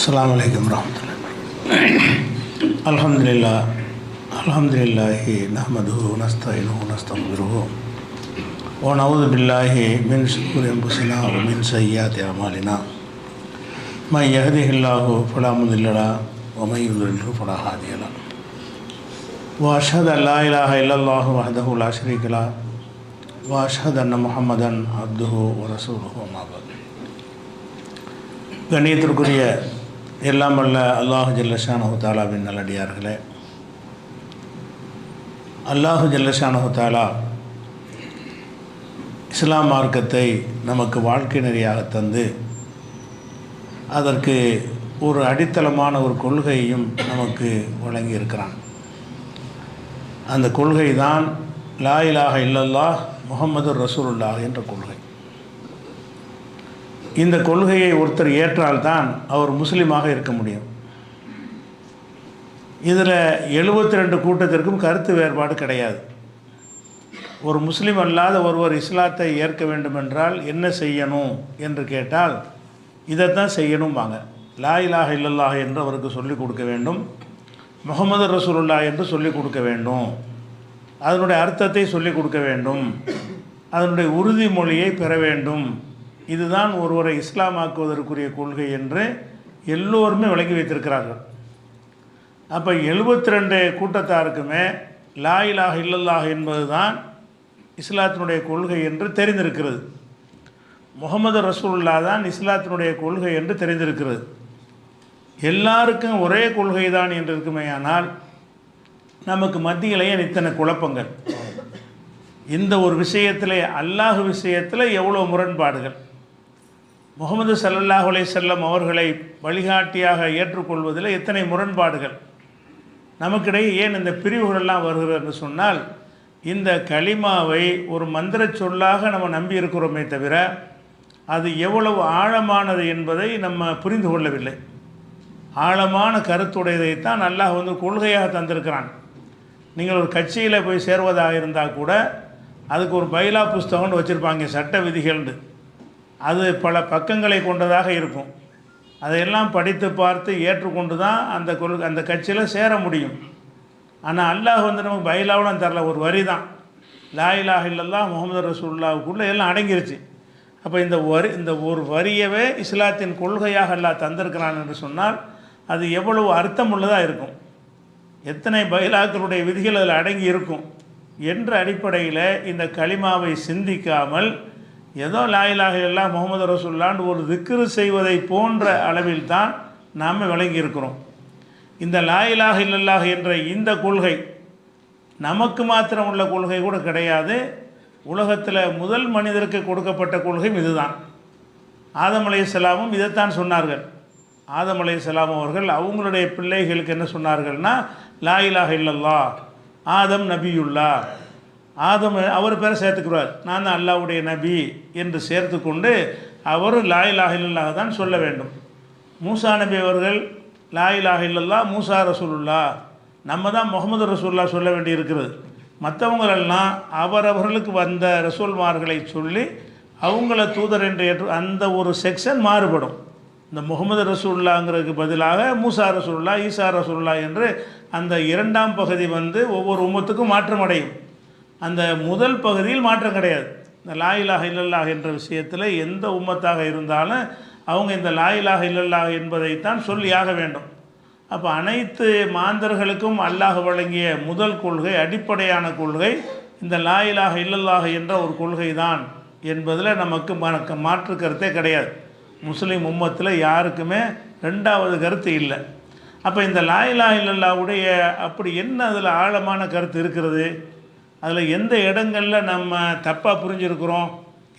السلام عليكم ورحمة الله الحمد لله الحمد لله نحمده ونستعينه ونستغفره ونعوذ بالله من شرور أنفسنا ومن سيئات أعمالنا من يهده الله فلا مضل له ومن يضلله فلا هادي له وأشهد أن لا إله إلا الله وحده لا شريك له وأشهد أن محمدا عبده ورسوله وما بعد கணியத்திற்குரிய எல்லாம் வல்ல அல்லாஹு ஜல்லஷானஹு தாலாவின் நல்லடியார்களே. அல்லாஹு ஜல்லஷானஹு தாலா இஸ்லாம் மார்க்கத்தை நமக்கு வாழ்க்கை நெறியாக தந்து அதற்கு ஒரு அடித்தளமான ஒரு கொள்கையையும் நமக்கு வழங்கி இருக்கிறான் அந்த கொள்கை தான் லா இலாஹ இல்லல்லாஹ் முகமது ரசூலுல்லாஹ் என்ற கொள்கை. இந்த கொள்கையை ஒருத்தர் ஏற்றால்தான் அவர் முஸ்லீமாக இருக்க முடியும். இதில் எழுபத்தி ரெண்டு கூட்டத்திற்கும் கருத்து வேறுபாடு கிடையாது. ஒரு முஸ்லீம் அல்லாத ஒருவர் இஸ்லாத்தை ஏற்க வேண்டுமென்றால் என்ன செய்யணும் என்று கேட்டால் இதைத்தான் செய்யணும்பாங்க. லா இலாஹ இல்லல்லாஹ் என்று அவருக்கு சொல்லிக் கொடுக்க வேண்டும். முகமது ரசூலுல்லா என்று சொல்லிக் கொடுக்க வேண்டும். அதனுடைய அர்த்தத்தை சொல்லிக் கொடுக்க வேண்டும். அதனுடைய உறுதிமொழியை பெற வேண்டும். இதுதான் ஒருவரை இஸ்லாமாக்குவதற்குரிய கொள்கை என்று எல்லோருமே விளங்கி வைத்திருக்கிறார்கள். அப்போ எழுபத்தி ரெண்டு கூட்டத்தாருக்குமே லா இல்லல்லாக இல்லல்லாஹ் என்பது தான் இஸ்லாத்தினுடைய கொள்கை என்று தெரிந்திருக்கிறது. முகமது ரசூல்லா தான் இஸ்லாத்தினுடைய கொள்கை என்று தெரிந்திருக்கிறது. எல்லாருக்கும் ஒரே கொள்கை தான் என்று இருக்குமேயானால் நமக்கு மத்தியிலேயே இத்தனை குழப்பங்கள். இந்த ஒரு விஷயத்தில் அல்லாஹ் விஷயத்தில் எவ்வளோ முரண்பாடுகள். முகமது சல்லல்லாஹ் செல்லம் அவர்களை வழிகாட்டியாக ஏற்றுக்கொள்வதில் எத்தனை முரண்பாடுகள். நமக்கிடையே ஏன் இந்த பிரிவுகளெல்லாம் வருகிறது என்று சொன்னால் இந்த களிமாவை ஒரு மந்திர சொல்லாக நம்ம நம்பி இருக்கிறோமே தவிர அது எவ்வளவு ஆழமானது என்பதை நம்ம புரிந்து கொள்ளவில்லை. ஆழமான கருத்துடையதைத்தான் அல்லாஹ் வந்து கொள்கையாக தந்திருக்கிறான். நீங்கள் ஒரு கட்சியில் போய் சேர்வதாக இருந்தால் கூட அதுக்கு ஒரு பைலா புஸ்தகம்னு வச்சுருப்பாங்க சட்ட விதிகள்னு. அது பல பக்கங்களை கொண்டதாக இருக்கும். அதையெல்லாம் படித்து பார்த்து ஏற்றுக்கொண்டு தான் அந்த கொள் அந்த கட்சியில் சேர முடியும். ஆனால் அல்லாஹ் வந்து நமக்கு பைலாவும் தரல ஒரு வரி தான் லாயிலாக இல்லல்லா முகமது ரசூல்லாவுக்குள்ளே எல்லாம் அடங்கிருச்சு. அப்போ இந்த வரி இந்த ஒரு வரியவே இஸ்லாத்தின் கொள்கையாக அல்லாஹ் தந்திருக்கிறான் என்று சொன்னால் அது எவ்வளவு அர்த்தம் உள்ளதாக இருக்கும். எத்தனை பயிலாக்களுடைய விதிகள் அதில் அடங்கி இருக்கும். என்ற அடிப்படையில் இந்த களிமாவை சிந்திக்காமல் ஏதோ லாயிலாக எல்லாம் முகமது ரசூல்லான்னு ஒரு திக்ரு செய்வதை போன்ற அளவில் தான் நாம் விளங்கி இருக்கிறோம் இந்த லாயிலாக இல்லல்லாக என்ற இந்த கொள்கை நமக்கு மாத்திரம் உள்ள கொள்கை கூட கிடையாது. உலகத்தில் முதல் மனிதருக்கு கொடுக்கப்பட்ட கொள்கையும் இதுதான். ஆதம் அலையலாமும் இதைத்தான் சொன்னார்கள். ஆதம் அலையலாம் அவர்கள் அவங்களுடைய பிள்ளைகளுக்கு என்ன சொன்னார்கள்னா லாயிலாக இல்லல்லா ஆதம் நபியுல்லா ஆதம் அவர் பேரை சேர்த்துக்கிறார். நான் தான் அல்லாவுடைய நபி என்று சேர்த்து கொண்டு அவர் லாயிலாக இல்லல்லாக தான் சொல்ல வேண்டும். மூசா நபி அவர்கள் லாயிலாக இல்லல்லா மூசா ரசூலுல்லா நம்ம தான் முகமது ரசூல்லா சொல்ல வேண்டி இருக்கிறது. மற்றவங்களெல்லாம் அவரவர்களுக்கு வந்த ரசூல்மார்களை சொல்லி அவங்கள தூதர் என்று ஏற்று அந்த ஒரு செக்ஷன் மாறுபடும். இந்த முகமது ரசூல்லாங்கிறதுக்கு பதிலாக மூசா ரசூல்லா ஈசா ரசூல்லா என்று அந்த இரண்டாம் பகுதி வந்து ஒவ்வொரு உமத்துக்கும் மாற்றம் அடையும் அந்த முதல் பகுதியில் மாற்றம் கிடையாது. இந்த லாயிலாக இல்லல்லாஹ் என்ற விஷயத்தில் எந்த உம்மத்தாக இருந்தாலும் அவங்க இந்த லாயிலாக இல்லல்லாஹ் என்பதைத்தான் சொல்லியாக வேண்டும். அப்போ அனைத்து மாந்தர்களுக்கும் அல்லாஹ் வழங்கிய முதல் கொள்கை அடிப்படையான கொள்கை இந்த லாயிலாக இல்லல்லாக என்ற ஒரு கொள்கை தான் என்பதில் நமக்கு மனக்கு மாற்று கருத்தே கிடையாது. முஸ்லீம் உம்மத்தில் யாருக்குமே ரெண்டாவது கருத்து இல்லை. அப்போ இந்த லாயிலா இல்லல்லாவுடைய அப்படி என்ன அதில் ஆழமான கருத்து இருக்கிறது? அதில் எந்த இடங்களில் நம்ம தப்பாக புரிஞ்சிருக்கிறோம்?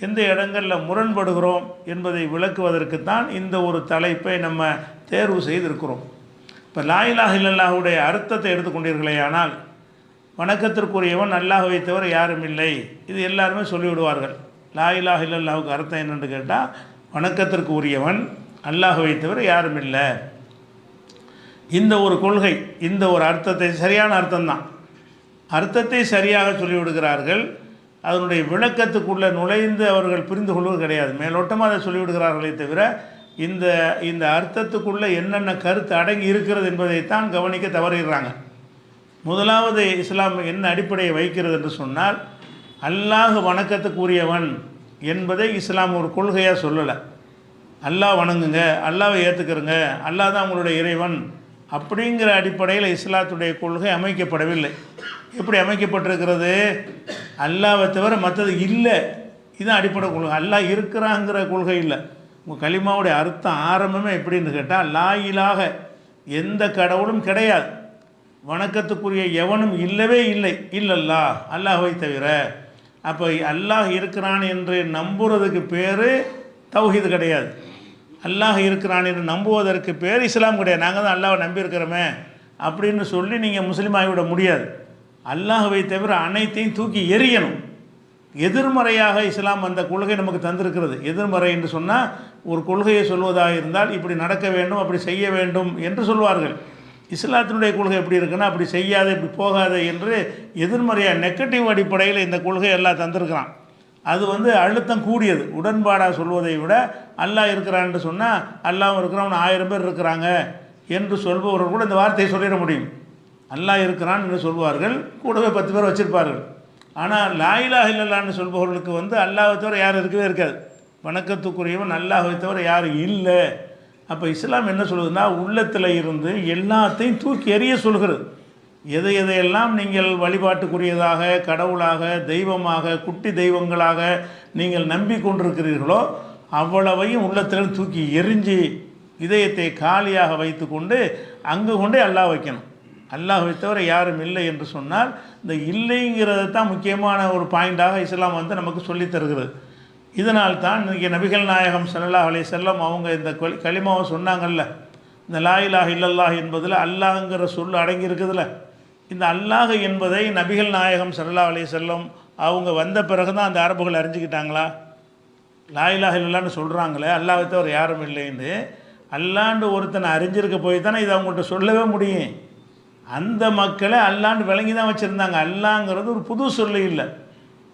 எந்த இடங்களில் முரண்படுகிறோம்? என்பதை விளக்குவதற்கு தான் இந்த ஒரு தலைப்பை நம்ம தேர்வு செய்திருக்கிறோம். இப்போ லாயிலாக இல்லல்லாவுடைய அர்த்தத்தை எடுத்துக்கொண்டீர்களே ஆனால் வணக்கத்திற்குரியவன் அல்லாஹுவை வைத்தவர் யாரும் இல்லை. இது எல்லாருமே சொல்லிவிடுவார்கள். லாயிலாக இல்லல்லாவுக்கு அர்த்தம் என்னென்னு கேட்டால் வணக்கத்திற்கு உரியவன் அல்லாஹ் வைத்தவர் யாரும் இல்லை. இந்த ஒரு கொள்கை இந்த ஒரு அர்த்தத்தை சரியான அர்த்தம்தான். அர்த்தத்தை சரியாக சொல்லிவிடுகிறார்கள். அதனுடைய விளக்கத்துக்குள்ளே நுழைந்து அவர்கள் புரிந்து கொள்வது கிடையாது. மேலோட்டமாக அதை சொல்லிவிடுகிறார்களே தவிர இந்த இந்த அர்த்தத்துக்குள்ளே என்னென்ன கருத்து அடங்கி இருக்கிறது என்பதைத்தான் கவனிக்க தவறிடுறாங்க. முதலாவது இஸ்லாம் என்ன அடிப்படையை வைக்கிறது என்று சொன்னால் அல்லாஹ் வணக்கத்துக்குரியவன் என்பதை இஸ்லாம் ஒரு கொள்கையாக சொல்லலை. அல்லாஹ் வணங்குங்க அல்லாவை ஏற்றுக்கிறங்க அல்லாஹ் தான் உங்களுடைய இறைவன். அப்படிங்கிற அடிப்படையில் இஸ்லாத்துடைய கொள்கை அமைக்கப்படவில்லை. எப்படி அமைக்கப்பட்டிருக்கிறது? அல்லாவை தவிர மற்றது இல்லை. இதுதான் அடிப்படை கொள்கை. அல்லாஹ் இருக்கிறாங்கிற கொள்கை இல்லை. உங்கள் களிமாவுடைய அர்த்தம் ஆரம்பமே எப்படின்னு கேட்டால் லாயிலாக எந்த கடவுளும் கிடையாது. வணக்கத்துக்குரிய எவனும் இல்லவே இல்லை. இல்லல்லா அல்லாஹை தவிர. அப்போ அல்லாஹ் இருக்கிறான் என்று நம்புறதுக்கு பேர் தௌஹீது கிடையாது. அல்லாஹ் இருக்கிறான் என்று நம்புவதற்கு பேர் இஸ்லாம் கிடையாது. நாங்கள் தான் அல்லாவை நம்பியிருக்கிறோமே. அப்படின்னு சொல்லி நீங்கள் முஸ்லீம் ஆகிவிட முடியாது. அல்லாஹுவை தவிர அனைத்தையும் தூக்கி எறியணும். எதிர்மறையாக இஸ்லாம் அந்த கொள்கை நமக்கு தந்திருக்கிறது. எதிர்மறை என்று சொன்னால் ஒரு கொள்கையை சொல்வதாக இருந்தால் இப்படி நடக்க வேண்டும் அப்படி செய்ய வேண்டும் என்று சொல்வார்கள். இஸ்லாத்தினுடைய கொள்கை எப்படி இருக்குன்னா அப்படி செய்யாத இப்படி போகாது என்று எதிர்மறையாக நெகட்டிவ் அடிப்படையில் இந்த கொள்கை எல்லாம் தந்திருக்கிறான். அது வந்து அழுத்தம் கூடியது. உடன்பாடாக சொல்வதை விட அல்லாஹ் இருக்கிறான்னு சொன்னால் அல்லாஹ் இருக்கிறவன் ஆயிரம் பேர் இருக்கிறாங்க என்று சொல்பவர்கள் கூட இந்த வார்த்தையை சொல்லிட முடியும். அல்லாஹ் இருக்கிறான் என்று சொல்வார்கள். கூடவே பத்து பேர் வச்சுருப்பார்கள். ஆனால் லாயிலா இல்லல்லான்னு சொல்பவர்களுக்கு வந்து அல்லாஹை தவிர யாரும் இருக்கவே இருக்காது. வணக்கத்துக்குரியவன் அல்லாஹை தவிர யாரும் இல்லை. அப்போ இஸ்லாம் என்ன சொல்லுதுன்னா உள்ளத்தில் இருந்து எல்லாத்தையும் தூக்கி எறிய சொல்கிறது. எதை எதையெல்லாம் நீங்கள் வழிபாட்டுக்குரியதாக கடவுளாக தெய்வமாக குட்டி தெய்வங்களாக நீங்கள் நம்பிக்கொண்டிருக்கிறீர்களோ அவ்வளவையும் உள்ளத்தில் தூக்கி எரிஞ்சு இதயத்தை காலியாக வைத்துக்கொண்டு அங்கு கொண்டே அல்லாஹ் வைக்கணும். அல்லாஹ்வை தவிர யாரும் இல்லை என்று சொன்னால் இந்த இல்லைங்கிறது தான் முக்கியமான ஒரு பாயிண்டாக இஸ்லாம் வந்து நமக்கு சொல்லித்தருகிறது இதனால் தான் இன்றைக்கி நபிகள் நாயகம் ஸல்லல்லாஹு அலைஹி செல்லம் அவங்க இந்த களிமாவை சொன்னாங்கல்ல இந்த லாயிலாக இல்லல்லாஹ் என்பதில் அல்லாஹ்ங்கிற சொல் அடங்கியிருக்குதுல்ல இந்த அல்லாஹ் என்பதை நபிகள் நாயகம் சல்லா அலி செல்லம் அவங்க வந்த பிறகு தான் அந்த அரபுகள் அறிஞ்சிக்கிட்டாங்களா? லாயிலாக இல்லான்னு சொல்கிறாங்களே அல்லாஹ்வை தவிர யாரும் இல்லைன்னு. அல்லாண்டு ஒருத்தனை அறிஞ்சிருக்க போய் தானே இதை அவங்கள்ட்ட சொல்லவே முடியும். அந்த மக்களை அல்லாண்டு விளங்கி தான் வச்சுருந்தாங்க. அல்லாங்கிறது ஒரு புது சொல்லு இல்லை.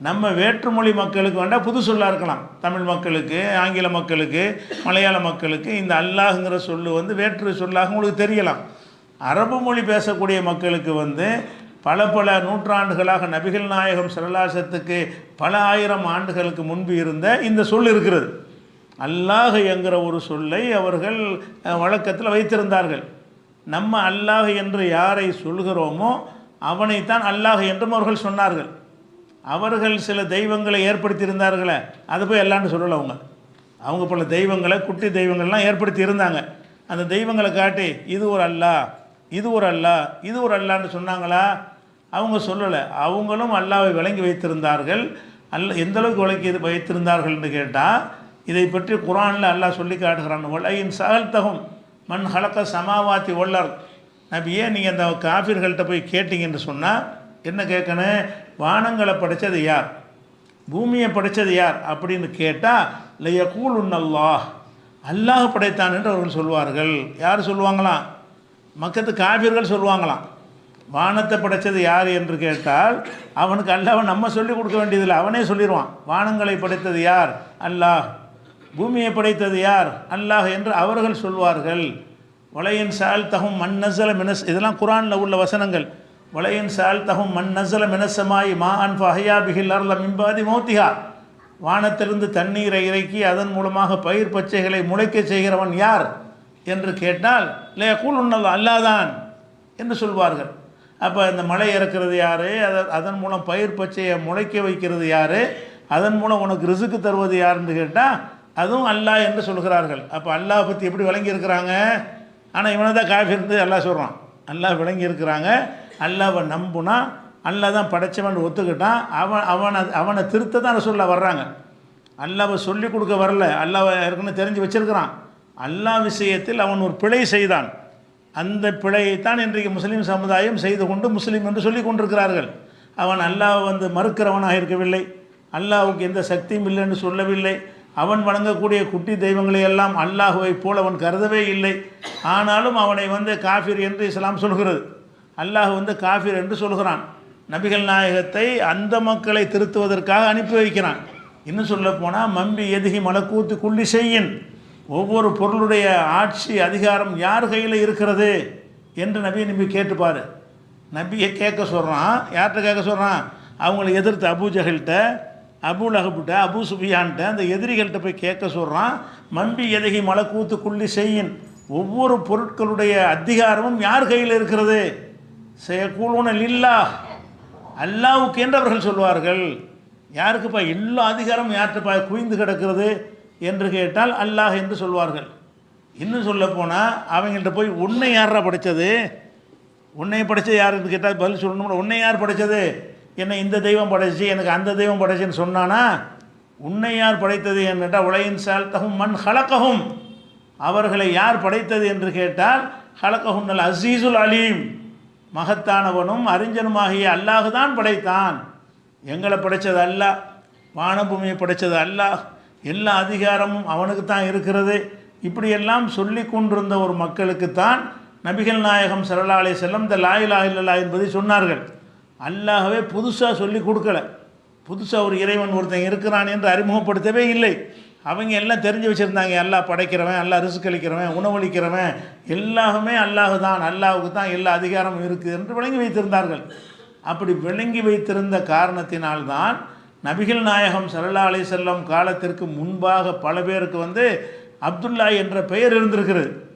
நம்ம வேற்றுமொழி மக்களுக்கு வேண்டாம் புது சொல்லாக இருக்கலாம். தமிழ் மக்களுக்கு ஆங்கில மக்களுக்கு மலையாள மக்களுக்கு இந்த அல்லாஹுங்கிற சொல்லு வந்து வேற்று சொல்லாக உங்களுக்கு தெரியலாம். அரபு மொழி பேசக்கூடிய மக்களுக்கு வந்து பல பல நூற்றாண்டுகளாக நபிகள் நாயகம் சரலாசத்துக்கு பல ஆயிரம் ஆண்டுகளுக்கு முன்பு இருந்த இந்த சொல் இருக்கிறது. அல்லாஹ் என்கிற ஒரு சொல்லை அவர்கள் வழக்கத்தில் வைத்திருந்தார்கள். நம்ம அல்லாஹ் என்று யாரை சொல்கிறோமோ அவனைத்தான் அல்லாஹ் என்றும் அவர்கள் சொன்னார்கள். அவர்கள் சில தெய்வங்களை ஏற்படுத்தியிருந்தார்களே அது போய் எல்லான்னு சொல்லலை அவங்க. அவங்க பல தெய்வங்களை குட்டி தெய்வங்கள்லாம் ஏற்படுத்தி இருந்தாங்க அந்த தெய்வங்களை காட்டி இது ஒரு அல்லாஹ் இது ஒரு அல்லாஹ் இது ஒரு அல்லான்னு சொன்னாங்களா? அவங்க சொல்லலை. அவங்களும் அல்லாவை விளங்கி வைத்திருந்தார்கள். அல்ல எந்தளவுக்கு விளக்கி இது வைத்திருந்தார்கள்னு கேட்டால் இதை பற்றி குரானில் அல்லாஹ் சொல்லி காட்டுகிறான். ஒலையின் சகல் தகும் மண் ஹலக்க சமாவாத்தி ஒல்லர் நபியே நீங்கள் அந்த காஃபிர்கள்ட்ட போய் கேட்டீங்கன்னு சொன்னால் என்ன கேட்கணும்? வானங்களை படைச்சது யார்? பூமியை படைச்சது யார்? அப்படின்னு கேட்டால் லையகூல் உன்னல்லாஹ் அல்லாஹ் படைத்தான் என்று அவர்கள் சொல்வார்கள். யார் சொல்லுவாங்களாம்? மக்கத்து காபிர்கள் சொல்லுவாங்களாம் வானத்தை படைச்சது யார் என்று கேட்டால் அவனுக்கு அல்லாஹ் நம்ம சொல்லிக் கொடுக்க வேண்டியதில்லை அவனே சொல்லிடுவான் வானங்களை படைத்தது யார்? அல்லாஹ். பூமியை படைத்தது யார்? அல்லாஹ் என்று அவர்கள் சொல்வார்கள். வளையின் சால் தகும் மண் நசல மினஸ் இதெல்லாம் குரானில் உள்ள வசனங்கள். வளையின் சால் தகும் மண் நசல மினசமாய் மா அன் ஃபஹயா பிகில் அர்ல மிம்பாதி மௌத்திஹா. வானத்திலிருந்து தண்ணீரை இறக்கி அதன் மூலமாக பயிர் பச்சைகளை முளைக்க செய்கிறவன் யார்? என்று கேட்டால் இல்லையா கூல் உண்ணது அல்லாதான். என்று சொல்வார்கள். அப்போ இந்த மழை இறக்கிறது யார்? அதை அதன் மூலம் பயிர் பச்சையை முளைக்க வைக்கிறது யார்? அதன் மூலம் உனக்கு ரிசுக்கு தருவது யாருன்னு கேட்டால் அதுவும் அல்லாஹ் என்று சொல்கிறார்கள். அப்போ அல்லாஹ் பற்றி எப்படி விளங்கியிருக்கிறாங்க ஆனால் இவனை தான் காஃபி இருந்து அல்லாஹ் சொல்கிறான் அல்லாஹ் விளங்கி இருக்கிறாங்க. அல்லாவை நம்புனா அல்லாஹ் தான் படைச்சவன் ஒத்துக்கிட்டான். அவன் அவனை அவனை திருத்த தான் சொல்ல வர்றாங்க. அல்லாவை சொல்லி கொடுக்க வரல. அல்லாவை இருக்குன்னு தெரிஞ்சு வச்சுருக்கிறான். அல்லாஹ் விஷயத்தில் அவன் ஒரு பிழை செய்தான். அந்த பிழையைத்தான் இன்றைக்கு முஸ்லீம் சமுதாயம் செய்து கொண்டு முஸ்லீம் என்று சொல்லி கொண்டிருக்கிறார்கள். அவன் அல்லாஹ் வந்து மறுக்கிறவனாக இருக்கவில்லை. அல்லாஹுக்கு எந்த சக்தியும் இல்லை என்று சொல்லவில்லை. அவன் வணங்கக்கூடிய குட்டி தெய்வங்களை எல்லாம் அல்லாஹுவைப் போல் அவன் கருதவே இல்லை. ஆனாலும் அவனை வந்து காஃபிர் என்று இஸ்லாம் சொல்கிறது. அல்லாஹ் வந்து காஃபிர் என்று சொல்கிறான். நபிகள் நாயகத்தை அந்த மக்களை திருத்துவதற்காக அனுப்பி வைக்கிறான். இன்னும் சொல்ல போனால் மம்பி எதுகி மலக்கூத்து குள்ளி செய்யின். ஒவ்வொரு பொருளுடைய ஆட்சி அதிகாரம் யார் கையில் இருக்கிறது என்று நபியை நம்பி கேட்டுப்பார். நபியை கேட்க சொல்கிறான் யார்கிட்ட கேட்க சொல்கிறான் அவங்கள எதிர்த்து அபு ஜஹல்கிட்ட அபு லஹப்கிட்ட அபு சுஃபியான்கிட்ட அந்த எதிரிகள்கிட்ட போய் கேட்க சொல்கிறான் மம்பி எதகி மலக்கூத்து குள்ளி செய்யின் ஒவ்வொரு பொருட்களுடைய அதிகாரமும் யார் கையில் இருக்கிறது? செய்யக்கூலூன லில்லா அல்லாவுக்கு என்றவர்கள் சொல்வார்கள். யாருக்குப்பா? எல்லா அதிகாரமும் யார்கிட்டப்பா? குவிந்து கிடக்கிறது. என்று கேட்டால் அல்லாஹ் என்று சொல்வார்கள். இன்னும் சொல்ல போனால் அவங்கள்ட்ட போய் உன்னை யாரா படைச்சது? உன்னை படைச்சது யாருன்னு கேட்டால் பதில் சொல்லணும் உன்னை யார் படைச்சது? என்னை இந்த தெய்வம் படைச்சு எனக்கு அந்த தெய்வம் படைச்சுன்னு சொன்னானா? உன்னை யார் படைத்தது? என்று கேட்டால் உலகின் சால்தகும் மண் ஹலக்ககும் அவர்களை யார் படைத்தது என்று கேட்டால் ஹலக்ககும் நல் அசீசுல் அலீம். மகத்தானவனும் அறிஞனுமாகிய அல்லாஹ் தான் படைத்தான். எங்களை படைத்தது அல்லாஹ். வானபூமியை படைத்தது அல்லாஹ். எல்லா அதிகாரமும் அவனுக்கு தான் இருக்கிறது. இப்படியெல்லாம் சொல்லி கொண்டிருந்த ஒரு மக்களுக்குத்தான் நபிகள் நாயகம் சரலாலை செல்லம் இந்த லாயிலா இல்லலா என்பதை சொன்னார்கள். அல்லாகவே புதுசாக சொல்லி கொடுக்கல. புதுசாக ஒரு இறைவன் ஒருத்தன் இருக்கிறான் என்று அறிமுகப்படுத்தவே இல்லை. அவங்க எல்லாம் தெரிஞ்சு வச்சுருந்தாங்க. எல்லாம் படைக்கிறவன் எல்லாம் ரிசுக்களிக்கிறவன் உணவளிக்கிறவன் எல்லாமே அல்லாஹு தான் அல்லாஹுக்கு தான் எல்லா அதிகாரமும் இருக்குது என்று விளங்கி வைத்திருந்தார்கள். அப்படி விளங்கி வைத்திருந்த காரணத்தினால்தான் நபிகள் நாயகம் சல்லா அலி செல்லம் காலத்திற்கு முன்பாக பல பேருக்கு வந்து அப்துல்லா என்ற பெயர் இருந்திருக்கிறது.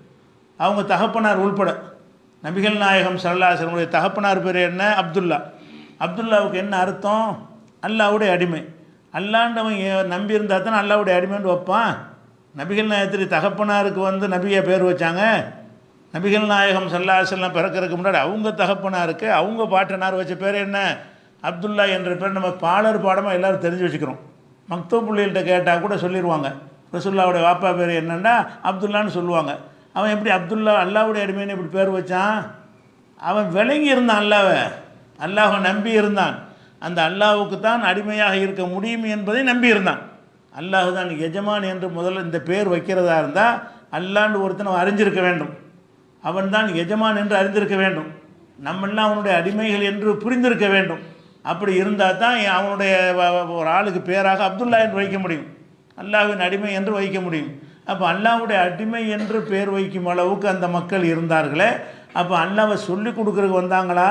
அவங்க தகப்பனார் உள்பட. நபிகள் நாயகம் சல்லா செல்லமுடைய தகப்பனார் பேர் என்ன? அப்துல்லா அப்துல்லாவுக்கு என்ன அர்த்தம்? அல்லாவுடைய அடிமை. அல்லாண்டவன் ஏ- நம்பி இருந்தால் தானே அல்லாவுடைய அடிமைன்னு வைப்பான். நபிகள் நாயகத்திரி தகப்பனாருக்கு வந்து நபியை பேர் வச்சாங்க. நபிகள் நாயகம் சல்லா செல்லம் பிறக்கிறதுக்கு முன்னாடி அவங்க தகப்பனாருக்கு அவங்க பாட்டனார் வச்ச பேர் என்ன? அப்துல்லா என்ற பேர் நம்ம பாலர் பாடமாக எல்லாரும் தெரிஞ்சு வச்சுக்கிறோம். மக்தூப் பிள்ளைகள்கிட்ட கேட்டால் கூட சொல்லிடுவாங்க ரசுல்லாவுடைய வாப்பா பேர் என்னென்னா அப்துல்லான்னு சொல்லுவாங்க. அவன் எப்படி அப்துல்லா அல்லாவுடைய அடிமைன்னு இப்படி பேர் வச்சான்? அவன் விளங்கி இருந்தான் அல்லாவை. அல்லாஹை நம்பி இருந்தான். அந்த அல்லாவுக்கு தான் அடிமையாக இருக்க முடியும் என்பதை நம்பி இருந்தான். அல்லாஹ் தான் எஜமான் என்று முதல்ல இந்த பேர் வைக்கிறதா இருந்தால் அல்லாண்டு ஒருத்தன் அவன் அறிஞ்சிருக்க வேண்டும். அவன் தான் எஜமான் என்று அறிந்திருக்க வேண்டும். நம்மெல்லாம் அவனுடைய அடிமைகள் என்று புரிந்திருக்க வேண்டும். அப்படி இருந்தால் தான் அவனுடைய ஒரு ஆளுக்கு பேராக அப்துல்லா என்று வைக்க முடியும். அல்லாவின் அடிமை என்று வைக்க முடியும். அப்போ அல்லாவுடைய அடிமை என்று பேர் வைக்கும் அளவுக்கு அந்த மக்கள் இருந்தார்களே அப்போ அல்லாவை சொல்லி கொடுக்குறதுக்கு வந்தாங்களா?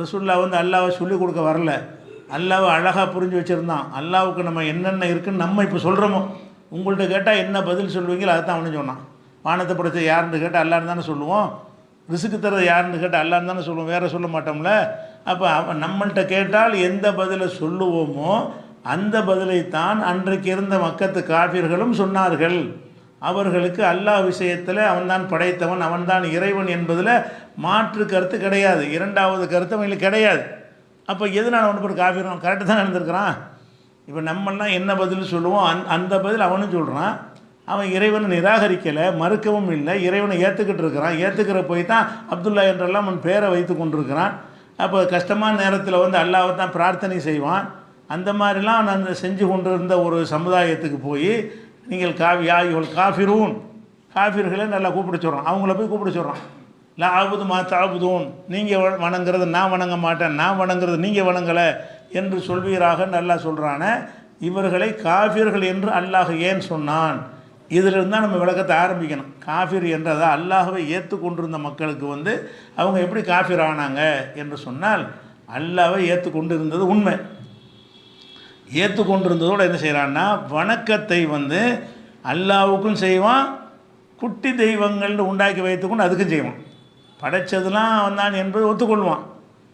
ரசுல்லா வந்து அல்லாவை சொல்லி கொடுக்க வரல. அல்லாவை அழகாக புரிஞ்சு வச்சுருந்தான். அல்லாவுக்கு நம்ம என்னென்ன இருக்குன்னு நம்ம இப்போ சொல்கிறோமோ உங்கள்கிட்ட கேட்டால் என்ன பதில் சொல்லுவீங்களோ அதை தான் அவனு சொன்னான். வானத்தை படைத்த யாருன்னு கேட்டால் அல்லான்னு தானே சொல்லுவோம். ரிசுக்கு தர்றது யாருன்னு கேட்டால் அல்லான்னு தானே சொல்லுவோம். வேறு சொல்ல மாட்டோம்ல. அப்போ அவன் நம்மள்கிட்ட கேட்டால் எந்த பதிலை சொல்லுவோமோ அந்த பதிலைத்தான் அன்றைக்கு இருந்த மக்கத்து காபிர்களும் சொன்னார்கள். அவர்களுக்கு அல்லாஹ் விஷயத்தில் அவன்தான் படைத்தவன் அவன்தான் இறைவன் என்பதில் மாற்று கருத்து கிடையாது. இரண்டாவது கருத்து அவங்களுக்கு கிடையாது. அப்போ எதனால் அவனுக்கு ஒரு காஃபிரும் கரெக்டாக தான் நடந்திருக்கிறான் இப்போ நம்மெல்லாம் என்ன பதில் சொல்லுவோம்? அந் அந்த பதில் அவனும் சொல்கிறான் அவன் இறைவனை நிராகரிக்கலை மறுக்கவும் இல்லை. இறைவனை ஏற்றுக்கிட்டு இருக்கிறான். ஏற்றுக்கிற போய் தான் அப்துல்லா என்றெல்லாம் அவன் பேரை வைத்து கொண்டிருக்கிறான். அப்போ கஷ்டமான நேரத்தில் வந்து அல்லாவை தான் பிரார்த்தனை செய்வான். அந்த மாதிரிலாம் நான் செஞ்சு கொண்டிருந்த ஒரு சமுதாயத்துக்கு போய் நீங்கள் காவி ஆயுகள் காஃபிரூன். காஃபிர்களை நல்லா கூப்பிட சொல்கிறான் அவங்கள போய் கூப்பிட சொல்கிறான் லா ஆபுது மா தாபுதூன் நீங்கள் வணங்குறது நான் வணங்க மாட்டேன். நான் வணங்குறது நீங்கள் வணங்கலை என்று சொல்வீராக நல்லா சொல்கிறான இவர்களை காஃபிர்கள் என்று அல்லாஹ் ஏன் சொன்னான்? இதிலிருந்து தான் நம்ம விளக்கத்தை ஆரம்பிக்கணும். காஃபிர் என்றதை அல்லாஹ்வை ஏற்றுக்கொண்டிருந்த மக்களுக்கு வந்து அவங்க எப்படி காஃபிர் ஆனாங்க என்று சொன்னால் அல்லாவை ஏற்றுக்கொண்டு இருந்தது உண்மை. ஏற்றுக்கொண்டிருந்ததோடு என்ன செய்கிறான்னா வணக்கத்தை வந்து அல்லாவுக்கும் செய்வான் குட்டி தெய்வங்கள்னு உண்டாக்கி வைத்துக்கொண்டு அதுக்கும் செய்வான். படைச்சதுலாம் வந்தான் என்பது ஒத்துக்கொள்வான்.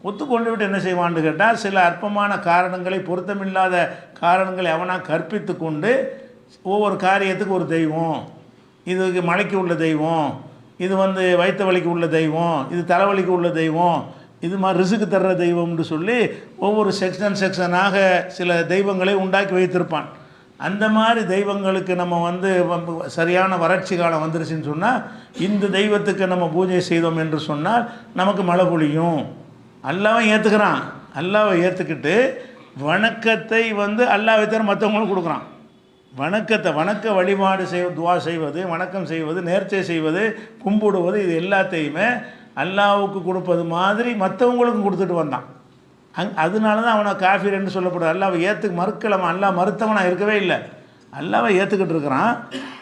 ஒத்துக்கொண்டு விட்டு என்ன செய்வான்னு கேட்டால் சில அற்பமான காரணங்களை பொருத்தமில்லாத காரணங்களை அவனாக கற்பித்து கொண்டு ஒவ்வொரு காரியத்துக்கு ஒரு தெய்வம். இதுக்கு மலைக்கு உள்ள தெய்வம். இது வந்து வயிற்று வலிக்கு உள்ள தெய்வம். இது தலைவலிக்கு உள்ள தெய்வம். இது மாதிரி ரிசுக்கு தர்ற தெய்வம்னு சொல்லி ஒவ்வொரு செக்ஷன் செக்ஷனாக சில தெய்வங்களை உண்டாக்கி வைத்திருப்பான். அந்த மாதிரி தெய்வங்களுக்கு நம்ம வந்து வ- சரியான வறட்சி காலம் வந்துருச்சுன்னு சொன்னால் இந்த தெய்வத்துக்கு நம்ம பூஜை செய்தோம் என்று சொன்னால் நமக்கு மழை பொழியும். அல்லாவும் ஏற்றுக்கிறான் அல்லாவை ஏற்றுக்கிட்டு வணக்கத்தை வந்து அல்லாவை தவிர மற்றவங்களும் கொடுக்குறான். வணக்கத்தை வணக்க வழிபாடு செய் துவா செய்வது வணக்கம் செய்வது நேர்ச்சை செய்வது கும்பிடுவது இது எல்லாத்தையுமே அல்லாவுக்கு கொடுப்பது மாதிரி மற்றவங்களுக்கும் கொடுத்துட்டு வந்தான். அங் அதனால தான் அவனை காஃபிர் என்று சொல்லப்படுது. அல்லாவை ஏற்றுக்கு மறுக்கலாமா? அல்லா மறுத்தவனாக இருக்கவே இல்லை. அல்லாவை ஏற்றுக்கிட்டு இருக்கிறான்.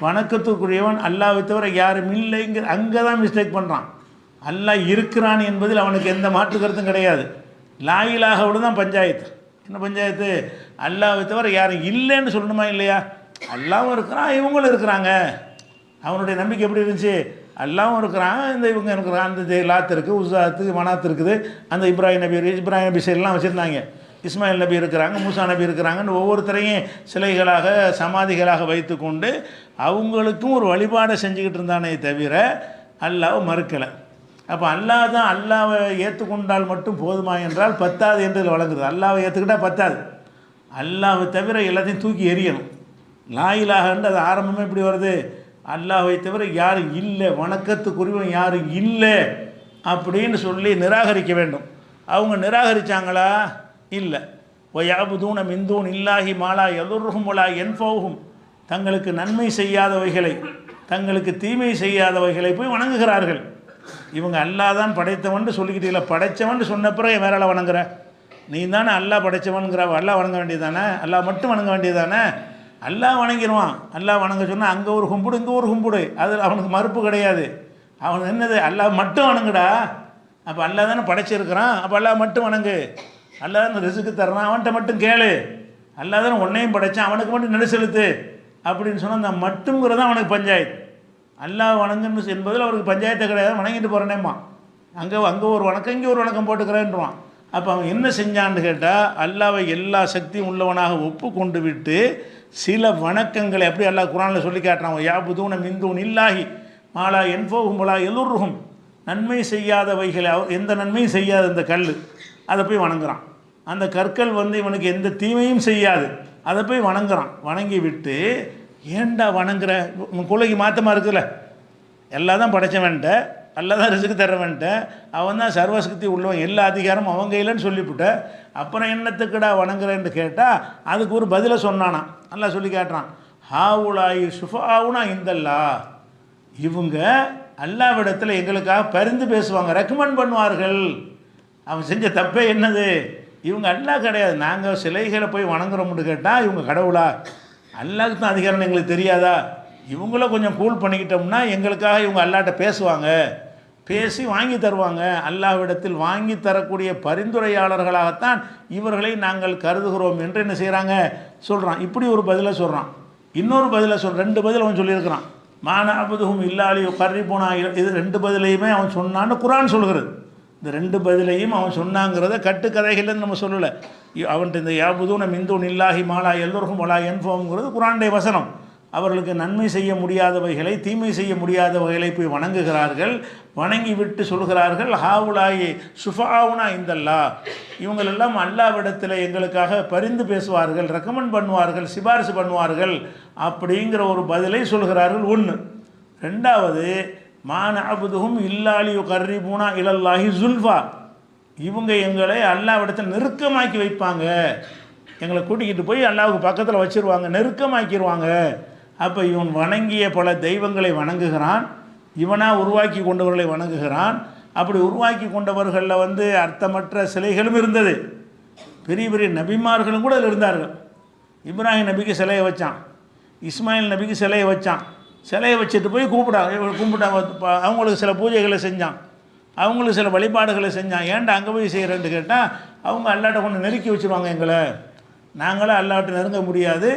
வணக்கத்துக்குரியவன் அல்லாவை தவிர யாரும் இல்லைங்கிற அங்கே தான் மிஸ்டேக் பண்ணுறான் அல்லாஹ் இருக்கிறான் என்பதில் அவனுக்கு எந்த மாற்று கருத்தும் கிடையாது. லாயிலாகவோடு தான் பஞ்சாயத்து. என்ன பஞ்சாயத்து? அல்லாவை தவிர யாரும் இல்லைன்னு சொல்லணுமா இல்லையா? அல்லாவும் இருக்கிறான் இவங்களும் இருக்கிறாங்க. அவனுடைய நம்பிக்கை எப்படி இருந்துச்சு? அல்லாவும் இருக்கிறாங்க இந்த இவங்க இருக்கிறான் அந்த லாத்து இருக்குது உசாத்து மனாத்து இருக்குது. அந்த இப்ராஹிம் நபி இப்ராஹிம் நபி சைடெலாம் வச்சுருந்தாங்க. இஸ்மாயில் நபி இருக்கிறாங்க மூசா நபி இருக்கிறாங்கன்னு ஒவ்வொருத்தரையும் சிலைகளாக சமாதிகளாக வைத்துக்கொண்டு அவங்களுக்கும் ஒரு வழிபாடை செஞ்சுக்கிட்டு இருந்தானே தவிர அல்லாவை மறுக்கலை. அப்போ அல்லாஹ் தான் அல்லாவை ஏற்றுக்கொண்டால் மட்டும் போதுமா என்றால் பத்தாது என்று வழங்குது. அல்லாவை ஏற்றுக்கிட்டால் பத்தாது. அல்லாவை தவிர எல்லாத்தையும் தூக்கி எறியணும். லாயிலாகன்றது ஆரம்பமே இப்படி வருது. அல்லாஹை தவிர யாரும் இல்லை வணக்கத்துக்குரியவன் யாரும் இல்லை அப்படின்னு சொல்லி நிராகரிக்க வேண்டும். அவங்க நிராகரித்தாங்களா இல்லை. ஒயாபுதூன மிந்தூன் இல்லாஹி மாலா எதுர்ஹும் ஒலா என்போகும் தங்களுக்கு நன்மை செய்யாதவைகளை தங்களுக்கு தீமை செய்யாதவைகளை போய் வணங்குகிறார்கள். இவங்க அல்லாஹ் தான் படைத்தவன் சொல்லிக்கிட்டீங்களா? படைத்தவன் சொன்ன பிறகு வேறால வணங்குற? நீ தானே அல்லாஹ் படைத்தவனுங்கிற அல்லாஹ் வணங்க வேண்டியதானே அல்லா மட்டும் வணங்க வேண்டியதானே அல்லா வணங்கிடுவான் அல்லாஹ் வணங்க சொன்னால் அங்கே ஒரு கும்பிடு இங்கே ஒரு கும்பிடு. அது அவனுக்கு மறுப்பு கிடையாது. அவனுக்கு என்னது? அல்லாஹ் மட்டும் வணங்குடா. அப்போ அல்லா தானே படைச்சிருக்கிறான். அப்போ அல்லாஹ் மட்டும் வணங்கு. அல்லா தானே ரிசுக்கு தர்றான். அவன்கிட்ட மட்டும் கேளு. அல்லா தானே உன்னையும் படைச்சான். அவனுக்கு மட்டும் நெடு செலுத்து. அப்படின்னு சொன்னால் அந்த மட்டுங்கிறது தான் அவனுக்கு பஞ்சாயத்து. அல்லாஹ் வணங்குன்னு என்பதில் அவருக்கு பஞ்சாயத்தை கிடையாது. வணங்கிட்டு போகிறனேம்மா அங்கே அங்கே ஒரு வணக்கம் இங்கே ஒரு வணக்கம் போட்டுக்கிறேன்றான். அப்போ அவன் என்ன செஞ்சான்னு கேட்டால் அல்லாவை எல்லா சக்தியும் உள்ளவனாக ஒப்பு கொண்டு விட்டு சில வணக்கங்களை எப்படி எல்லா குரானில் சொல்லி காட்டுறான். யாபுதூன மிந்தூன் இல்லாஹி மாலா என்போகும் போலா எலுருகும் நன்மை செய்யாதவைகளை அவர் எந்த நன்மையும் செய்யாத இந்த கல் அதை போய் வணங்குறான். அந்த கற்கள் வந்து இவனுக்கு எந்த தீமையும் செய்யாது. அதை போய் வணங்குறான். வணங்கி விட்டு ஏன்டா வணங்குற? உன் கொள்ளைக்கு மாற்றமாக இருக்குல்ல எல்லாம் தான் படைச்சவன்ட்ட எல்லாம் தான் ரிசுக்கு தர்றவன்ட்ட அவன் தான் சர்வசக்தி உள்ளவன் எல்லா அதிகாரமும் அவன் கையிலன்னு சொல்லிவிட்ட அப்புறம் என்னத்துக்குடா வணங்குறேன்னு கேட்டால் அதுக்கு ஒரு பதிலை சொன்னானான் நல்லா சொல்லி காட்டுறான். ஹாவுலாயி சுஃபாவுனா இந்தல்லா. இவங்க அல்லாவிடத்தில் எங்களுக்காக பரிந்து பேசுவாங்க ரெக்கமெண்ட் பண்ணுவார்கள். அவன் செஞ்ச தப்பே என்னது? இவங்க அல்லாஹ் கிடையாது. நாங்கள் சிலைகளை போய் வணங்குறோம்னு கேட்டால் இவங்க கடவுளா? அல்லாவுக்கு தான் அதிகாரம் எங்களுக்கு தெரியாதா? இவங்கள கொஞ்சம் கூல் பண்ணிக்கிட்டோம்னா எங்களுக்காக இவங்க அல்லாட்ட பேசுவாங்க. பேசி வாங்கி தருவாங்க. அல்லாவிடத்தில் வாங்கி தரக்கூடிய பரிந்துரையாளர்களாகத்தான் இவர்களை நாங்கள் கருதுகிறோம் என்று என்ன செய்கிறாங்க சொல்கிறான் இப்படி ஒரு பதிலை சொல்கிறான் இன்னொரு பதிலை சொல் ரெண்டு பதில் அவன் சொல்லியிருக்கிறான். மானாபுதுகும் இல்லாலியோ கறி போனா இது ரெண்டு பதிலையுமே அவன் சொன்னான்னு குரான் சொல்கிறது இந்த ரெண்டு பதிலையும் அவன் சொன்னாங்கிறத கட்டுக்கதைகள்னு நம்ம சொல்லலை. அவன்கிட்ட இந்த யாபுதும் நம் இந்து இல்லாஹி மாலா எல்லோருக்கும் மலா என்போங்கிறது குரானுடைய வசனம். அவர்களுக்கு நன்மை செய்ய முடியாதவைகளை தீமை செய்ய முடியாதவைகளை போய் வணங்குகிறார்கள். வணங்கி விட்டு சொல்கிறார்கள் ஹாவுலாயி சுஃபாவுனா இந்தல்லா. இவங்களெல்லாம் அல்லாவிடத்தில் எங்களுக்காக பரிந்து பேசுவார்கள் ரெக்கமெண்ட் பண்ணுவார்கள் சிபாரிசு பண்ணுவார்கள் அப்படிங்கிற ஒரு பதிலை சொல்கிறார்கள் ஒன்று ரெண்டாவது மான அபுதுகும் இல்லாலி கர்ரிபூனா இலல்லாஹி ஜுல்ஃபா இவங்க எங்களை அல்லாவிடத்தில் நெருக்கமாக்கி வைப்பாங்க. எங்களை கூட்டிக்கிட்டு போய் அல்லாவுக்கு பக்கத்தில் வச்சிருவாங்க நெருக்கமாக்கிடுவாங்க அப்போ இவன் வணங்கிய பல தெய்வங்களை வணங்குகிறான். இவனாக உருவாக்கி கொண்டவர்களை வணங்குகிறான். அப்படி உருவாக்கி கொண்டவர்களில் வந்து அர்த்தமற்ற சிலைகளும் இருந்தது. பெரிய பெரிய நபிமார்களும் கூட அதில் இருந்தார்கள். இப்ராஹிம் நபிக்கு சிலையை வச்சான். இஸ்மாயில் நபிக்கு சிலையை வச்சான். சிலையை வச்சுட்டு போய் கூப்பிடா கும்பிட்டா அவங்களுக்கு சில பூஜைகளை செஞ்சான். அவங்களுக்கு சில வழிபாடுகளை செஞ்சான். ஏன்டா அங்கே போய் செய்கிறேன்னு கேட்டால் அவங்க அல்லாட்ட கொண்டு நெருக்கி வச்சுருவாங்க எங்களை. நாங்களும் அல்லாட்ட நெருங்க முடியாது.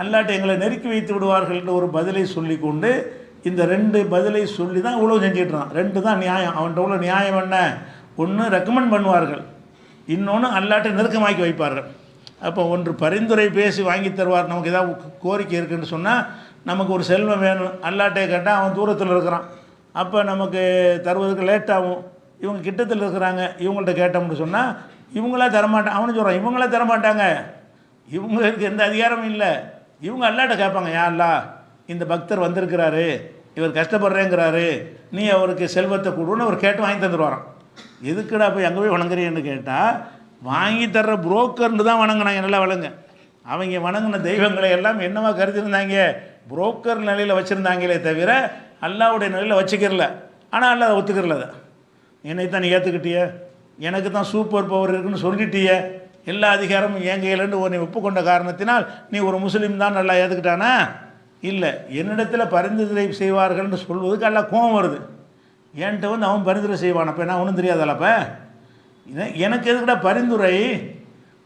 அல்லாட்டை எங்களை நெருக்கி வைத்து விடுவார்கள்ன்ற ஒரு பதிலை சொல்லி கொண்டு இந்த ரெண்டு பதிலை சொல்லி தான் இவ்வளோ செஞ்சிட்றான். ரெண்டு தான் நியாயம். அவன்கிட்ட உள்ள நியாயம் என்ன? ஒன்று ரெக்கமெண்ட் பண்ணுவார்கள். இன்னொன்று அல்லாட்டை நெருக்கமாக்கி வைப்பார்கள். அப்போ ஒன்று பரிந்துரை பேசி வாங்கி தருவார். நமக்கு ஏதாவது கோரிக்கை இருக்குன்னு சொன்னால் நமக்கு ஒரு செல்வம் வேணும். அல்லாட்டையை கேட்டால் அவன் தூரத்தில் இருக்கிறான். அப்போ நமக்கு தருவதற்கு லேட் ஆகும். இவங்க கிட்டத்தில் இருக்கிறாங்க. இவங்கள்ட்ட கேட்டோம்னு சொன்னால் இவங்களா தரமாட்டான் அவனு சொல்கிறான் இவங்களா தரமாட்டாங்க. இவங்களுக்கு எந்த அதிகாரமும் இல்லை. இவங்க அல்லாட்ட கேட்பாங்க ஏன் அல்லா இந்த பக்தர் வந்திருக்கிறாரு இவர் கஷ்டப்படுறேங்கிறாரு நீ அவருக்கு செல்வத்தை கொடுன்னு அவர் கேட்டு வாங்கி தந்துடுவாராம் எதுக்குடா போய் அங்கே போய் வணங்குறீன்னு கேட்டால் வாங்கி தர்ற புரோக்கர்னு தான் வணங்கினாங்க நல்லா வழங்க அவங்க வணங்கின தெய்வங்களை எல்லாம் என்னவா கருதிருந்தாங்க புரோக்கர் நிலையில் வச்சுருந்தாங்களே தவிர அல்லாவுடைய நிலையில் வச்சுக்கிறல. ஆனால் அல்லா அதை ஒத்துக்கிறல அதை. என்னை தான் நீ ஏற்றுக்கிட்டிய எனக்கு தான் சூப்பர் பவர் இருக்குன்னு சொல்லிட்டிய? எல்லா அதிகாரமும் என் கையிலேருந்து உன்னை ஒப்புக்கொண்ட காரணத்தினால் நீ ஒரு முஸ்லீம் தான் நல்லா ஏற்றுக்கிட்டானா இல்லை என்னிடத்தில் பரிந்துரை செய்வார்கள்னு சொல்வதுக்கு எல்லாம் கோபம் வருது. என்கிட்ட வந்து அவன் பரிந்துரை செய்வான் அப்போ என்ன ஒன்றும் தெரியாதல்லப்ப இதை- எனக்கு எதுக்கிட்ட பரிந்துரை?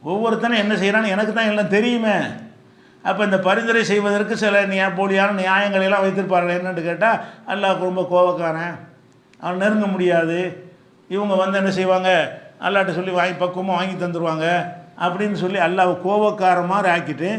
ஒவ்வொருத்தனும் என்ன செய்கிறான்னு எனக்கு தான் எல்லாம் தெரியுமே. அப்போ இந்த பரிந்துரை செய்வதற்கு சில நியா போலியான நியாயங்களை எல்லாம் வைத்திருப்பார்கள் என்னென்னு கேட்டால் அல்லாஹ் ரொம்ப கோவக்காரன் அவன் நெருங்க முடியாது. இவங்க வந்து என்ன செய்வாங்க? அல்லாட்ட சொல்லி வாங்கி பக்குவமாக வாங்கி தந்துடுவாங்க அப்படின்னு சொல்லி அல்லாஹ் கோவக்கார மாதிரி ஆக்கிட்டு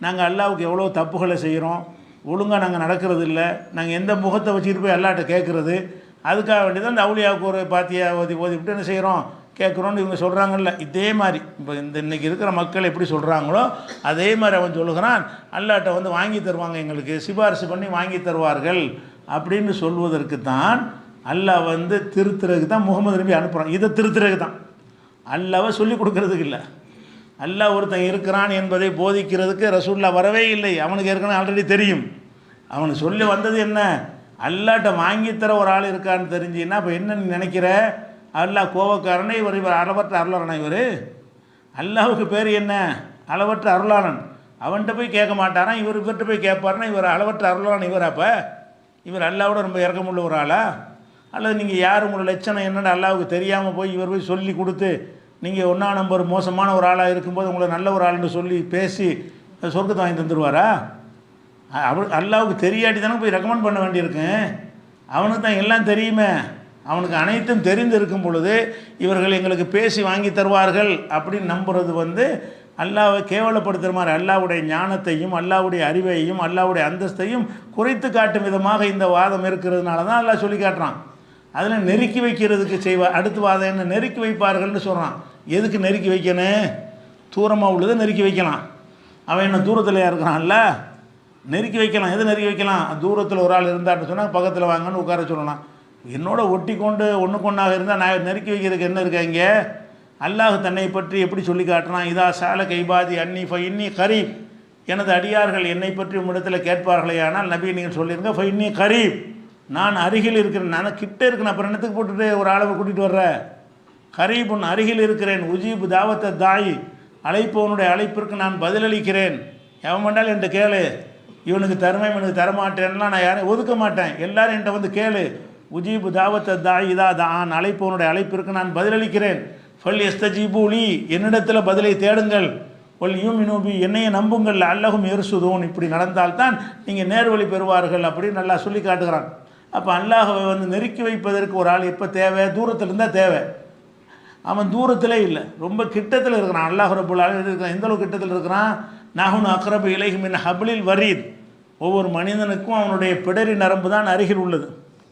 நாங்கள் அல்லாவுக்கு எவ்வளோ தப்புகளை செய்கிறோம் ஒழுங்காக நாங்கள் நடக்கிறது இல்லை நாங்கள் எந்த முகத்தை வச்சுட்டு போய் அல்லாட்ட கேட்குறது அதுக்காக வேண்டி தான் இந்த அவுளியாவுக்கு ஒரு பாத்தியா ஓதி ஓதிவிட்டு என்ன செய்கிறோம் கேட்குறோன்னு இவங்க சொல்கிறாங்கல்ல இதே மாதிரி. இப்போ இந்த இன்றைக்கி இருக்கிற மக்கள் எப்படி சொல்கிறாங்களோ அதே மாதிரி அவன் சொல்லுகிறான் அல்லாட்ட வந்து வாங்கி தருவாங்க எங்களுக்கு சிபாரிசு பண்ணி வாங்கி தருவார்கள் அப்படின்னு சொல்வதற்கு தான் அல்லாஹ் வந்து திருத்துறதுக்கு தான் முகமது நபி அனுப்புகிறான் இதை திருத்துறதுக்கு தான். அல்லாவை சொல்லிக் கொடுக்கறதுக்கு இல்லை. அல்லாஹ் ஒருத்தன் இருக்கிறான் என்பதை போதிக்கிறதுக்கு ரசூல்லா வரவே இல்லை. அவனுக்கு ஏற்கனவே ஆல்ரெடி தெரியும். அவனுக்கு சொல்லி வந்தது என்ன? அல்லாட்ட வாங்கித்தர ஒரு ஆள் இருக்கான்னு தெரிஞ்சின்னா இப்போ என்ன நினைக்கிற? அல்லாஹ் கோவக்காரனே இவர் இவர் அளவற்ற அருளாளன் இவர்? அல்லாவுக்கு பேர் என்ன? அளவற்ற அருளாளன். அவன்கிட்ட போய் கேட்க மாட்டாரான் இவர் இவர்கிட்ட போய் கேட்பாருன்னா இவர் அளவற்ற அருளாளன் இவர் அப்போ? இவர் அல்லாவோட ரொம்ப இறக்கமுள்ள ஒரு ஆளா? அல்லது நீங்கள் யார் உங்களோட லட்சணம் என்னன்னு அல்லாவுக்கு தெரியாமல் போய் இவர் போய் சொல்லி கொடுத்து நீங்கள் ஒன்றா நம்பர் மோசமான ஒரு ஆளாக இருக்கும்போது உங்களை நல்ல ஒரு ஆளுன்னு சொல்லி பேசி சொர்க்கத்தை வாங்கி தந்துடுவாரா அ- அவர் அல்லாவுக்கு தெரியாட்டி தானே போய் ரெக்கமெண்ட் பண்ண வேண்டியிருக்கு. அவனுக்கு தான் எல்லாம் தெரியுமே. அவனுக்கு அனைத்தும் தெரிந்து இருக்கும் பொழுது இவர்கள் எங்களுக்கு பேசி வாங்கி தருவார்கள் அப்படின்னு நம்புறது வந்து அல்லாவை கேவலப்படுத்துகிற மாதிரி அல்லாவுடைய ஞானத்தையும் அல்லாவுடைய அறிவையும் அல்லாவுடைய அந்தஸ்தையும் குறைத்து காட்டும் விதமாக இந்த வாதம் இருக்கிறதுனால தான் அல்லா சொல்லி காட்டுறான். அதில் நெருக்கி வைக்கிறதுக்கு செய்வா. அடுத்து வாதம் என்ன? நெருக்கி வைப்பார்கள்னு சொல்கிறான் எதுக்கு நெருக்கி வைக்கணும்? தூரமாக உள்ளதை நெருக்கி வைக்கலாம். அவன் என்ன தூரத்தில் இருக்கிறான்ல? நெருக்கி வைக்கலாம். எது நெருக்கி வைக்கலாம்? தூரத்தில் ஒரு ஆள் இருந்தான்னு சொன்னால் பக்கத்தில் வாங்கன்னு உட்கார சொல்லலாம். என்னோட ஒட்டி கொண்டு ஒன்றுக்கு ஒன்றாக இருந்தால் நான் நெருக்கி வைக்கிறதுக்கு என்ன இருக்கா இங்கே? அல்லாஹ் தன்னை பற்றி எப்படி சொல்லி காட்டுறான்? இதா சால கைபாதி அன்னி ஃபை இன்னி கரீப். எனது அடியார்கள் என்னை பற்றி உம்மிடத்தில் கேட்பார்களே ஆனால் நபி நீங்கள் சொல்லியிருங்க ஃபை இன்னி கரீப். நான் அருகில் இருக்கிறேன். நான் கிட்ட இருக்கேன் அப்புறம் என்னத்துக்கு போட்டுட்டு ஒரு அளவை கூட்டிகிட்டு வர்ற? கரீபுன் அருகில் இருக்கிறேன். உஜீபு தாவத்தை தாய் அழைப்பவனுடைய அழைப்பிற்கு நான் பதிலளிக்கிறேன். எவன் வேண்டாலும் என்கிட்ட கேளு. இவனுக்கு தருமை இவனுக்கு தரமாட்டேன்லாம் நான் யாரையும் ஒதுக்க மாட்டேன். எல்லாரும் என்கிட்ட வந்து கேளு. உஜீபு தாவத்தை தாய் இதா தான் அழைப்பவனுடைய அழைப்பிற்கு நான் பதிலளிக்கிறேன். ஃபல் எஸ்தஜீபூலி என்னிடத்தில் பதிலை தேடுங்கள். ஒல் யூமினூபி என்னையை நம்புங்கள். அல்லகும் எரிசுதோன். இப்படி நடந்தால்தான் நீங்கள் நேர்வழி பெறுவார்கள் அப்படின்னு நல்லா சொல்லி காட்டுகிறான். அப்போ அல்லாஹவை வந்து நெருக்கி வைப்பதற்கு ஒரு ஆள் எப்போ தேவை? தூரத்தில் இருந்தால் தேவை. அவன் தூரத்திலே இல்லை. ரொம்ப கிட்டத்தில் இருக்கிறான். அல்லாஹ் ரபுல் ஆலமீன் இருக்கிறான் எந்த அளவுக்கு கிட்டத்தில் இருக்கிறான்? நகுன் அக்ரபு இலைஹி மின் ஹபிலில் வரீத். ஒவ்வொரு மனிதனுக்கும் அவனுடைய பிடரி நரம்பு தான் அருகில் உள்ளது.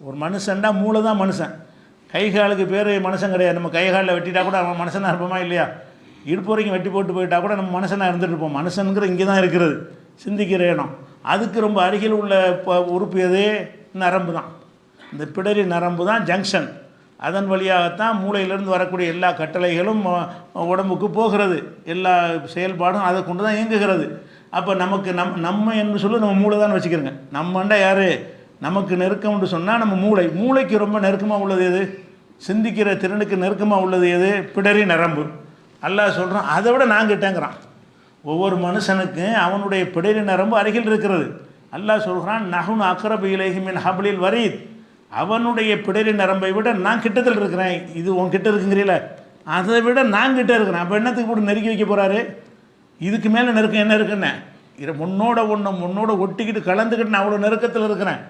ஒரு மனுஷன்டா மூளை தான் மனுஷன். கை காலுக்கு பேர் மனுஷன் கிடையாது. நம்ம கை காலில் வெட்டிட்டா கூட அவன் மனுஷனாக இருப்போமா இல்லையா? இடுப்பு வரைக்கும் வெட்டி போட்டு போயிட்டா கூட நம்ம மனுஷனாக இருந்துட்டு இருப்போம். மனுஷனுங்கிற இங்கே தான் இருக்கிறது. சிந்திக்கிற இடம். அதுக்கு ரொம்ப அருகில் உள்ள இப்போ உறுப்பு எது? நரம்பு தான் இந்த பிடரி நரம்பு தான் ஜங்ஷன். அதன் வழியாகத்தான் மூளையிலிருந்து வரக்கூடிய எல்லா கட்டளைகளும் உடம்புக்கு போகிறது. எல்லா செயல்பாடும் அதை கொண்டு தான் இயங்குகிறது. அப்போ நமக்கு நம் நம்ம என்று சொல்லி நம்ம மூளை தான் வச்சுக்கிறோங்க. நம்மண்டா யார்? நமக்கு நெருக்கம்னு சொன்னால் நம்ம மூளை. மூளைக்கு ரொம்ப நெருக்கமாக உள்ளது எது? சிந்திக்கிற திறனுக்கு நெருக்கமாக உள்ளது எது? பிடரி நரம்பு. அல்லா சொல்கிறான் அதை விட நான் கிட்டேங்கிறான். ஒவ்வொரு மனுஷனுக்கும் அவனுடைய பிடரி நரம்பு அருகில் இருக்கிறது. அல்லாஹ் சொல்கிறான் நகுன் அக்ரபு இலேஹிமின் ஹபலில் வரீத். அவனுடைய பிடரி நரம்பை விட நான் கிட்டத்தில் இருக்கிறேன். இது உன் கிட்ட இருக்குங்கிறீல? அதை விட நான் கிட்ட இருக்கிறேன். அப்போ என்னத்துக்கு போட்டு நெருக்கி வைக்க போகிறாரு இதுக்கு மேலே நெருக்கம் என்ன இருக்குன்னு? இதை முன்னோட ஒன்று முன்னோட ஒட்டிக்கிட்டு கலந்துக்கிட்டு நான் அவ்வளோ நெருக்கத்தில் இருக்கிறேன்.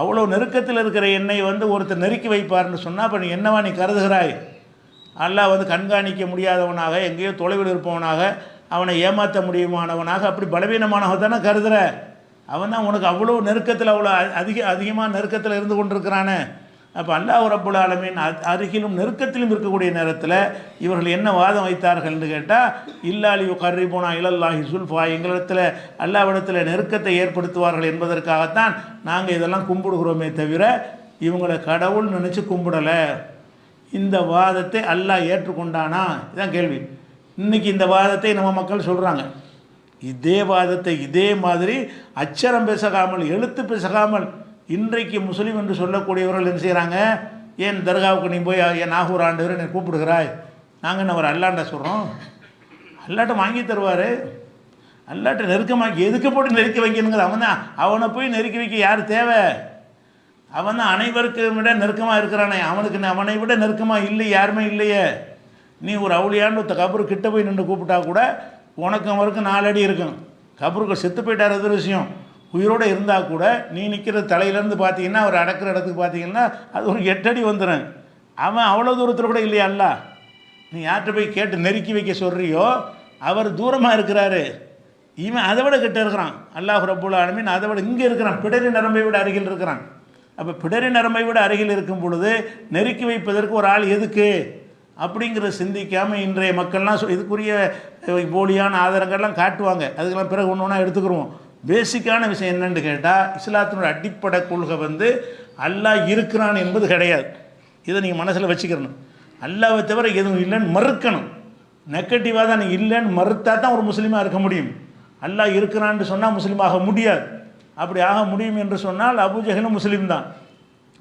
அவ்வளோ நெருக்கத்தில் இருக்கிற என்னை வந்து ஒருத்தர் நெருக்கி வைப்பார்னு சொன்னால் அப்போ நீ என்னவா நீ கருதுகிறாய்? அல்லாஹ் வந்து கண்காணிக்க முடியாதவனாக எங்கேயோ தொலைவில் இருப்பவனாக அவனை ஏமாற்ற முடியுமானவனாக அப்படி பலவீனமானவன் தானே கருதுகிறேன் அவன் தான் உனக்கு அவ்வளோ நெருக்கத்தில் அவ்வளோ அ- அதிக அதிகமாக நெருக்கத்தில் இருந்து கொண்டிருக்கிறானே. அப்போ அல்லாஹ் ரப்புல் ஆலமின் அ- அருகிலும் நெருக்கத்திலும் இருக்கக்கூடிய நேரத்தில் இவர்கள் என்ன வாதம் வைத்தார்கள்னு கேட்டால் இல்லாலி கர்ரிபோனா இலல்லாஹி சுல்ஃபா. எங்களிடத்தில் அல்லாவிடத்தில் நெருக்கத்தை ஏற்படுத்துவார்கள் என்பதற்காகத்தான் நாங்கள் இதெல்லாம் கும்பிடுகிறோமே தவிர இவங்களை கடவுள் நினச்சி கும்பிடலை. இந்த வாதத்தை அல்லாஹ் ஏற்றுக்கொண்டானா? இதான் கேள்வி. இன்றைக்கி இந்த வாதத்தை நம்ம மக்கள் சொல்கிறாங்க இதே வாதத்தை இதே மாதிரி அச்சரம் பேசகாமல் எழுத்து பேசகாமல் இன்றைக்கு முஸ்லீம் என்று சொல்லக்கூடியவர்கள் என்ன செய்கிறாங்க ஏன் தர்காவுக்கு நீ போய் என் நாகூர் ஆண்டவர் என்னை கூப்பிடுகிறாய்? நாங்கள் என்ன அவர் அல்லாண்ட சொல்கிறோம் அல்லாட்ட வாங்கி தருவார். அல்லாட்ட நெருக்கமாக எதுக்கு போட்டு நெருக்கி வைக்கணுங்கிற அவன் தான். அவனை போய் நெருக்கி வைக்க யார் தேவை? அவன் தான் அனைவருக்கும் விட நெருக்கமாக இருக்கிறானே. அவனுக்கு அவனை விட நெருக்கமாக இல்லை யாருமே இல்லையே. நீ ஒரு அவுளியான்னு ஒருத்த கபரு கிட்ட போய் நின்று கூப்பிட்டா கூட உனக்கும் அவருக்கும் நாலு அடி இருக்கும் கபருக்கு செத்து போயிட்டார் அது விஷயம். உயிரோடு இருந்தால் கூட நீ நிற்கிற தலையிலேருந்து பார்த்தீங்கன்னா அவர் அடக்கிற இடத்துக்கு பார்த்தீங்கன்னா அது ஒரு எட்டடி வந்துடும் அவன் அவ்வளோ தூரத்தில் கூட இல்லையா அல்ல? நீ யார்கிட்ட போய் கேட்டு நெருக்கி வைக்க சொல்கிறியோ அவர் தூரமாக இருக்கிறாரு. இவன் அதை விட கிட்ட இருக்கிறான். அல்லாஹ் ரப்புல் ஆலமீன் அதை விட இங்கே இருக்கிறான். பிடரி நரம்பை விட அருகில் இருக்கிறான். அப்போ பிடரி நரம்பை விட அருகில் இருக்கும் பொழுது நெருக்கி வைப்பதற்கு ஒரு ஆள் எதுக்கு? அப்படிங்கிறத சிந்திக்காமல் இன்றைய மக்கள்லாம் சொ- இதுக்குரிய போலியான ஆதாரங்கள்லாம் காட்டுவாங்க. அதுக்கெல்லாம் பிறகு ஒன்று ஒன்றா எடுத்துக்கிருவோம். பேசிக்கான விஷயம் என்னென்னு கேட்டால் இஸ்லாத்தினோட அடிப்படை கொள்கை வந்து அல்லாஹ் இருக்கிறான் என்பது கிடையாது. இதை நீங்கள் மனசில் வச்சுக்கிறணும் அல்லாவை தவிர எதுவும் இல்லைன்னு மறுக்கணும். நெகட்டிவாக தான் நீ இல்லைன்னு மறுத்தா தான் ஒரு முஸ்லீமாக இருக்க முடியும். அல்லாஹ் இருக்கிறான்னு சொன்னால் முஸ்லீம் ஆக முடியாது. அப்படி ஆக முடியும் என்று சொன்னால் அபுஜஹலும் முஸ்லீம் தான்.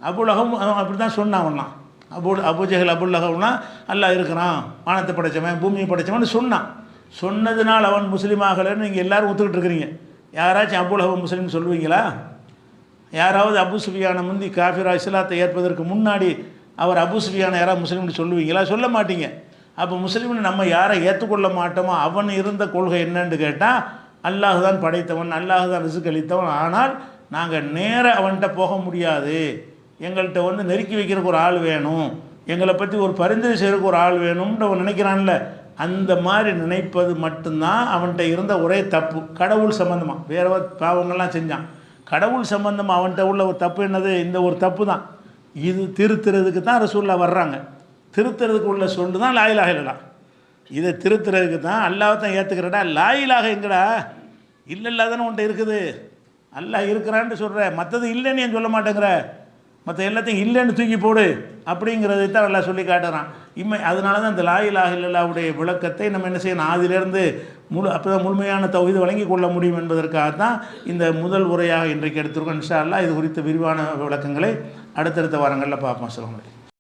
அபுலகம் அப்படி தான் சொன்னான் அபு அபுஜஹல் அபுல்லகம்னா அல்லாஹ் இருக்கிறான். வானத்தை படைச்சவன் பூமியை படைச்சவன்னு சொன்னான். சொன்னதுனால் அவன் முஸ்லீம் ஆகலைன்னு நீங்கள் எல்லோரும் ஒத்துக்கிட்டு இருக்கிறீங்க. யாராச்சும் அபுலகம் முஸ்லீம் சொல்லுவீங்களா? யாராவது அபு சுஃபியான முந்தி காஃபிரா இஸ்லாத்தை ஏற்பதற்கு முன்னாடி அவர் அபு சுஃபியான யாராவது முஸ்லீம்னு சொல்லுவீங்களா? சொல்ல மாட்டீங்க. அப்போ முஸ்லீம்னு நம்ம யாரை ஏற்றுக்கொள்ள மாட்டோமோ அவன் இருந்த கொள்கை என்னன்னு கேட்டால் அல்லாஹு தான் படைத்தவன் அல்லாஹு தான் ரிசுக் அளித்தவன். ஆனால் நாங்கள் நேராக அவன்கிட்ட போக முடியாது. எங்கள்கிட்ட வந்து நெருக்கி வைக்கிறதுக்கு ஒரு ஆள் வேணும். எங்களை பற்றி ஒரு பரிந்துரை செய்கிறதுக்கு ஒரு ஆள் வேணும்னு அவன் நினைக்கிறான்ல. அந்த மாதிரி நினைப்பது மட்டும்தான் அவன்கிட்ட இருந்த ஒரே தப்பு. கடவுள் சம்மந்தமாக வேற பாவங்கள்லாம் செஞ்சான். கடவுள் சம்மந்தமாக அவன்கிட்ட உள்ள ஒரு தப்பு என்னது? இந்த ஒரு தப்பு தான் இது திருத்துறதுக்கு தான் ரசூல்லா வர்றாங்க. திருத்துறதுக்கு உள்ள சொல்லு தான் லாயிலாக இல்லடா இதை திருத்துறதுக்கு தான் அல்லாவை தான் ஏற்றுக்கிறடா லாயிலாக எங்கடா? இல்லை இல்லாதானே உன்ட்ட இருக்குது. அல்லாஹ் இருக்கிறான்னு சொல்கிற மற்றது இல்லைன்னு ஏன் சொல்ல மாட்டேங்கிற? மற்ற எல்லாத்தையும் இல்லைன்னு தூக்கி போடு அப்படிங்கிறதை தான் நல்லா சொல்லி காட்டுறான். இம்மை அதனால தான் இந்த லாயிலாக இல்லல்லாவுடைய விளக்கத்தை நம்ம என்ன செய்யணும்? ஆதிலிருந்து முழு அப்போ தான் முழுமையான தகுதி வழங்கி கொள்ள முடியும் என்பதற்காக தான் இந்த முதல் உரையாக இன்றைக்கு எடுத்திருக்கோம். இன்ஷா அல்லாஹ் இது குறித்த விரிவான விளக்கங்களை அடுத்தடுத்த வாரங்களில் பார்ப்போம். சொல்லுங்கள்